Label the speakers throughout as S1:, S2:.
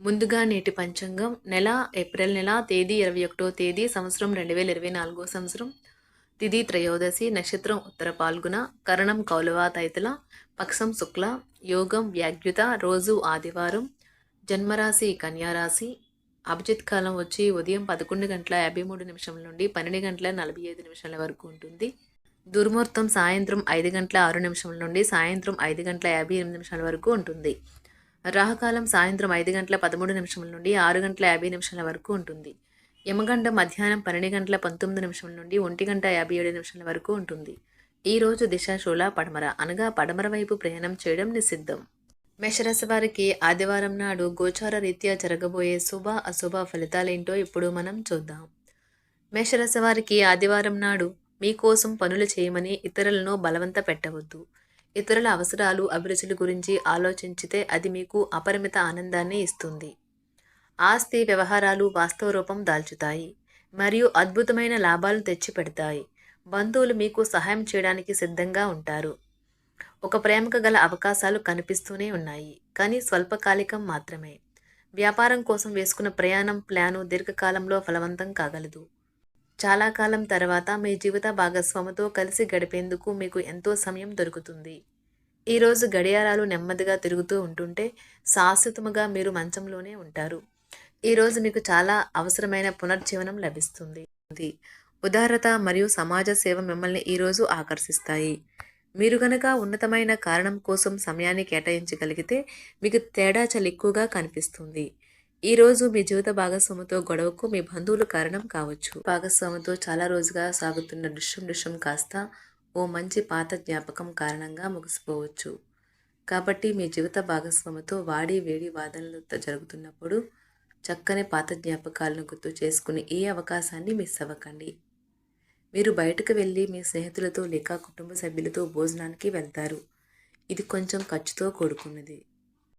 S1: ముందుగా నేటి పంచాంగం నెల ఏప్రిల్ నెల తేదీ ఇరవై ఒకటో తేదీ సంవత్సరం రెండు వేల ఇరవై నాలుగో సంవత్సరం. తిది త్రయోదశి నక్షత్రం ఉత్తర పాల్గొన కరణం కౌలవా తైతల పక్షం శుక్ల యోగం వ్యాగ్యుత రోజు ఆదివారం. జన్మరాశి కన్యారాశి అభిజిత్ కాలం వచ్చి ఉదయం పదకొండు గంటల యాభై మూడు నిమిషం నుండి పన్నెండు గంటల నలభై ఐదు నిమిషాల వరకు ఉంటుంది. దుర్ముహూర్తం సాయంత్రం ఐదు గంటల ఆరు నిమిషం నుండి సాయంత్రం ఐదు గంటల యాభై ఎనిమిది నిమిషాల వరకు ఉంటుంది. రాహకాలం సాయంత్రం ఐదు గంటల పదమూడు నిమిషముల నుండి ఆరు గంటల యాభై నిమిషాల వరకు ఉంటుంది. యమగండ మధ్యాహ్నం పన్నెండు గంటల పంతొమ్మిది నిమిషం నుండి ఒంటి గంట యాభై ఏడు నిమిషాల వరకు ఉంటుంది. ఈ రోజు దిశాశూల పడమర అనగా పడమర వైపు ప్రయాణం చేయడం నిషిద్ధం. మేషరాశి వారికి ఆదివారం నాడు గోచార రీత్యా జరగబోయే శుభ అశుభ ఫలితాలేంటో ఇప్పుడు మనం చూద్దాం. మేషరాశి వారికి ఆదివారం నాడు మీకోసం పనులు చేయమని ఇతరులను బలవంత పెట్టవద్దు. ఇతరుల అవసరాలు అభిరుచుల గురించి ఆలోచించితే అది మీకు అపరిమిత ఆనందాన్ని ఇస్తుంది. ఆస్తి వ్యవహారాలు వాస్తవ రూపం దాల్చుతాయి మరియు అద్భుతమైన లాభాలు తెచ్చిపెడతాయి. బంధువులు మీకు సహాయం చేయడానికి సిద్ధంగా ఉంటారు. ఒక ప్రేమకు గల అవకాశాలు కనిపిస్తూనే ఉన్నాయి కానీ స్వల్పకాలికం మాత్రమే. వ్యాపారం కోసం వేసుకున్న ప్రయాణం ప్లాను దీర్ఘకాలంలో ఫలవంతం కాగలదు. చాలా కాలం తర్వాత మీ జీవిత భాగస్వామితో కలిసి గడిపేందుకు మీకు ఎంతో సమయం దొరుకుతుంది. ఈరోజు గడియారాలు నెమ్మదిగా తిరుగుతూ ఉంటుంటే శాశ్వతముగా మీరు మంచంలోనే ఉంటారు. ఈరోజు మీకు చాలా అవసరమైన పునర్జీవనం లభిస్తుంది. ఉదారత మరియు సమాజ సేవ మిమ్మల్ని ఈరోజు ఆకర్షిస్తాయి. మీరు గనక ఉన్నతమైన కారణం కోసం సమయాన్ని కేటాయించగలిగితే మీకు తేడా చాలా ఎక్కువగా కనిపిస్తుంది. ఈరోజు మీ జీవిత భాగస్వామితో గొడవకు మీ బంధువులు కారణం కావచ్చు. భాగస్వామితో చాలా రోజుగా సాగుతున్న దృశ్యం దృశ్యం కాస్త ఓ మంచి పాత జ్ఞాపకం కారణంగా ముగిసిపోవచ్చు. కాబట్టి మీ జీవిత భాగస్వామితో వాడి వేడి వాదనలు జరుగుతున్నప్పుడు చక్కని పాత జ్ఞాపకాలను గుర్తు చేసుకుని ఏ అవకాశాన్ని మిస్ అవ్వకండి. మీరు బయటకు వెళ్ళి మీ స్నేహితులతో లేక కుటుంబ సభ్యులతో భోజనానికి వెళ్తారు. ఇది కొంచెం ఖర్చుతో కూడుకున్నది.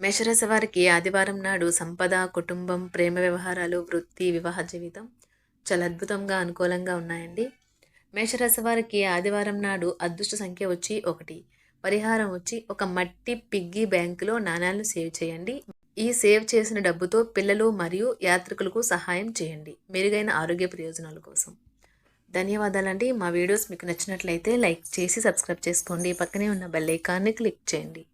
S1: మేషరాశి వారికి ఆదివారం నాడు సంపద కుటుంబం ప్రేమ వ్యవహారాలు వృత్తి వివాహ జీవితం చాలా అద్భుతంగా అనుకూలంగా ఉన్నాయండి. మేషరాశి వారికి ఆదివారం నాడు అదృష్ట సంఖ్య వచ్చి ఒకటి. పరిహారం వచ్చి ఒక మట్టి పిగ్గీ బ్యాంకులో నాణాలను సేవ్ చేయండి. ఈ సేవ్ చేసిన డబ్బుతో పిల్లలు మరియు యాత్రికులకు సహాయం చేయండి. మెరుగైన ఆరోగ్య ప్రయోజనాల కోసం. ధన్యవాదాలండి. మా వీడియోస్ మీకు నచ్చినట్లయితే లైక్ చేసి సబ్స్క్రైబ్ చేసుకోండి. పక్కనే ఉన్న బెల్ ఐకాన్ని క్లిక్ చేయండి.